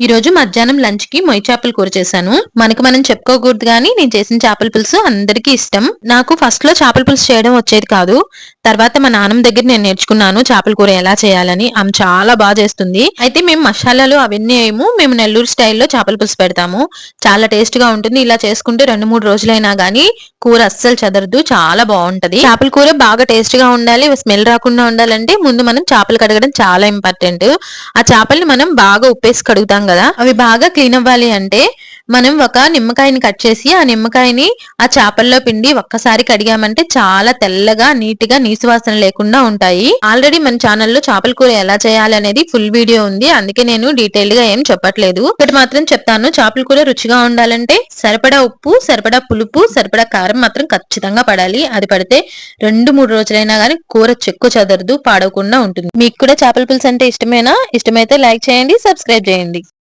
ఈ రోజు మధ్యాహ్నం లంచ్కి మొయ్యి చేపల కూర చేశాను. మనకి మనం చెప్పుకోకూడదు కానీ నేను చేసిన చేపల పులుసు అందరికీ ఇష్టం. నాకు ఫస్ట్లో చేపల పులుసు చేయడం వచ్చేది కాదు. తర్వాత మా నాన్నమ్మ దగ్గర నేను నేర్చుకున్నాను చేపల కూర ఎలా చేయాలని. ఆమె చాలా బాగా చేస్తుంది. అయితే మేము మసాలాలు అవన్నీ ఏమో మేము నెల్లూరు స్టైల్లో చేపల పులుసు పెడతాము. చాలా టేస్ట్గా ఉంటుంది. ఇలా చేసుకుంటే రెండు మూడు రోజులైనా గానీ కూర అస్సలు చెదరదు. చాలా బాగుంటది. చేపల కూర బాగా టేస్ట్గా ఉండాలి. స్మెల్ రాకుండా ఉండాలంటే ముందు మనం చేపలు కడగడం చాలా ఇంపార్టెంట్ ఆ చేపల్ని మనం బాగా ఉప్పేసి కడుగుతాం కదా. అవి బాగా క్లీన్ అవ్వాలి అంటే మనం ఒక నిమ్మకాయని కట్ చేసి ఆ నిమ్మకాయని ఆ చేపల్లో పిండి ఒక్కసారి కడిగామంటే చాలా తెల్లగా నీట్గా నీసువాసన లేకుండా ఉంటాయి. ఆల్రెడీ మన ఛానల్లో చేపల కూర ఎలా చేయాలి అనేది ఫుల్ వీడియో ఉంది. అందుకే నేను డీటెయిల్గా ఏం చెప్పట్లేదు. ఒకటి మాత్రం చెప్తాను చేపల కూర రుచిగా ఉండాలంటే సరిపడా ఉప్పు సరిపడా పులుపు సరిపడా కారం మాత్రం ఖచ్చితంగా పడాలి. అది పడితే రెండు మూడు రోజులైనా గానీ కూర చెక్కు చదరదు పాడవకుండా ఉంటుంది. మీకు కూడా చేపల పులుసు అంటే ఇష్టమేనా? ఇష్టమైతే లైక్ చేయండి సబ్స్క్రైబ్ చేయండి.